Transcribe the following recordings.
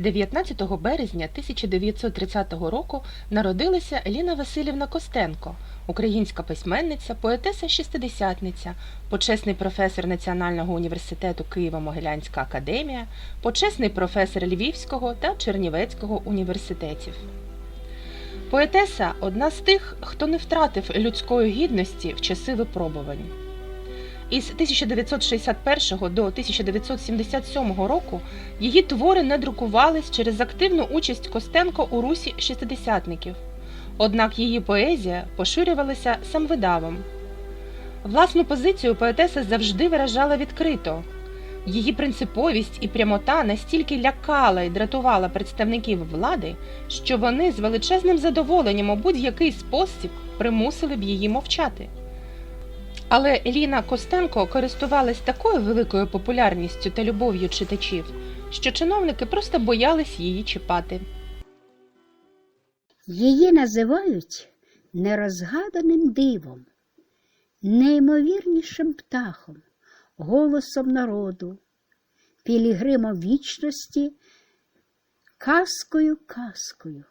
19 березня 1930 року народилася Еліна Васильівна Костенко, українська письменниця, поетеса шістидесятниця, почесний професор Національного університету Києво-Могилянська академія, почесний професор Львівського та Чернівецького університетів. Поетеса одна з тих, хто не втратив людської гідності в часи випробувань. Із 1961 до 1977 року її твори не друкувались через активну участь Костенко у русі шістидесятників. Однак її поезія поширювалася самвидавом. Власну позицію поетеса завжди виражала відкрито. Її принциповість і прямота настільки лякала і дратувала представників влади, що вони з величезним задоволенням у будь-який спосіб примусили б її мовчати. Але Еліна Костенко користувалась такою великою популярністю та любов'ю читачів, що чиновники просто боялись її чіпати. Її називають нерозгаданим дивом, неймовірнішим птахом, голосом народу, пілігримом вічності, казкою казкою,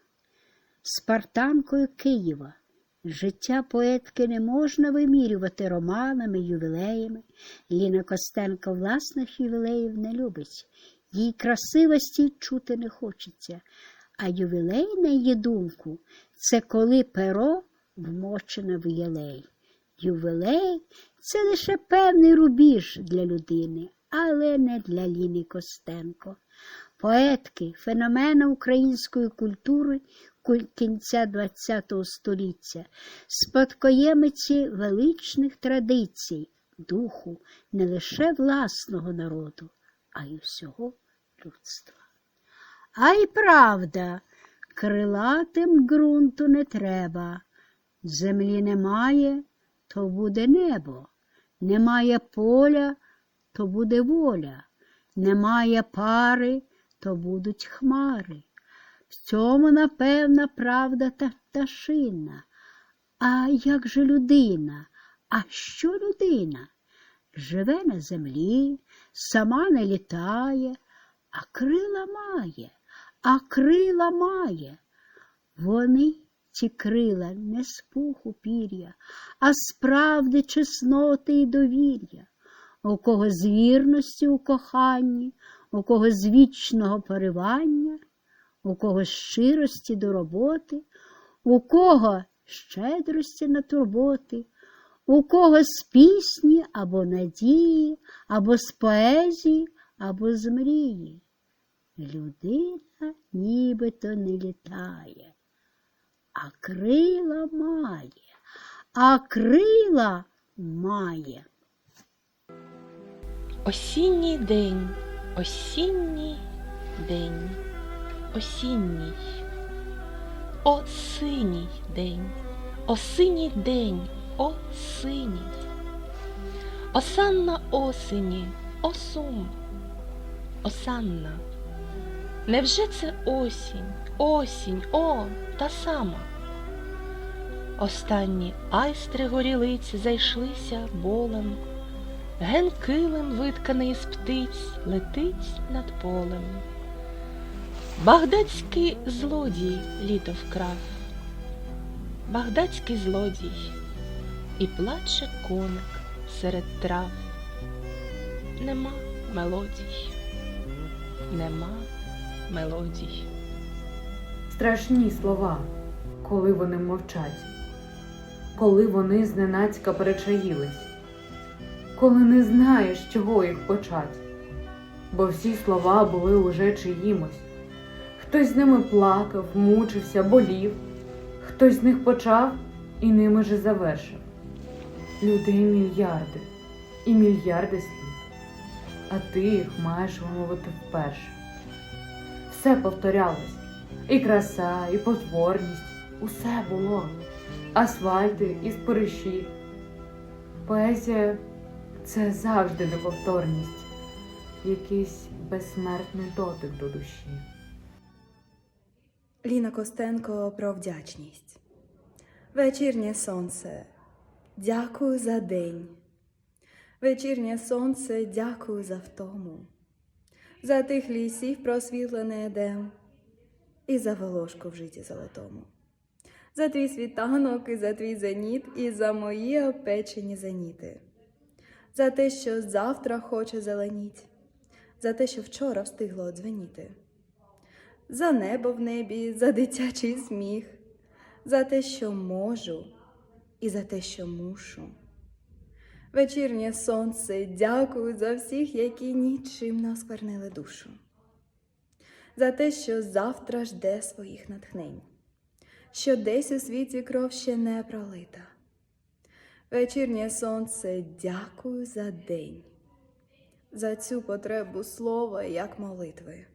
спартанкою Києва. Життя поетки не можна вимірювати романами, ювілеями. Ліна Костенко власних ювілеїв не любить. Їй красивості чути не хочеться. А ювілей, на її думку, це коли перо вмочене в єлей. Ювілей це лише певний рубіж для людини, але не для Ліни Костенко. Поетки, феномена української культури куль- кінця ХХ століття, спадкоємиці величних традицій, духу не лише власного народу, а й усього людства. А й правда, крилатим ґрунту не треба. Землі немає, то буде небо. Немає поля, то буде воля. Немає пари, то будуть хмари. В цьому, напевна, правда та пташина. А як же людина? А що людина? Живе на землі, сама не літає, а крила має, а крила має. Вони, ці крила, не з пуху пір'я, а з правди, чесноти і довір'я, у кого з вірності у коханні, у кого з вічного поривання, у кого щирості до роботи, у кого щедрості на турботи, у кого з пісні або надії, або з поезії, або з мрії. Людина нібито не літає, а крила має, а крила має. Осінній день, осінній день, осінній. О синій день, о синій день, о синій. Осанна осені, о сум, осанна. Невже це осінь, осінь, о, та сама? Останні айстри горілиць зайшлися болем. Ген килим, витканий з птиць, летить над полем. Багдадський злодій літо вкрав, Багдадський злодій, і плаче коник серед трав. Нема мелодій, нема мелодій. Страшні слова, коли вони мовчать, коли вони зненацька перечаїлись, коли не знаєш, чого їх почать, бо всі слова були уже чиїмось. Хтось з ними плакав, мучився, болів, хтось з них почав і ними же завершив. Людей мільярди і мільярди слів, а ти їх маєш вимовити вперше. Все повторялось. І краса, і потворність, усе було. Асфальти і спориші. Поезія це завжди неповторність, якийсь безсмертний дотик до душі. Ліна Костенко про вдячність. Вечірнє сонце, дякую за день. Вечірнє сонце, дякую за втому. за тих лісів просвітлений едем, і за волошку в житті золотому, за твій світанок і за твій зеніт, і за мої опечені зеніти, за те, що завтра хоче зеленіть, за те, що вчора встигло одзвеніти, за небо в небі, за дитячий сміх, за те, що можу, і за те, що мушу. Вечірнє сонце, дякую за всіх, які нічим не осквернили душу, за те, що завтра жде своїх натхнень, що десь у світі кров ще не пролита. Вечірнє сонце, дякую за день, за цю потребу слова як молитви,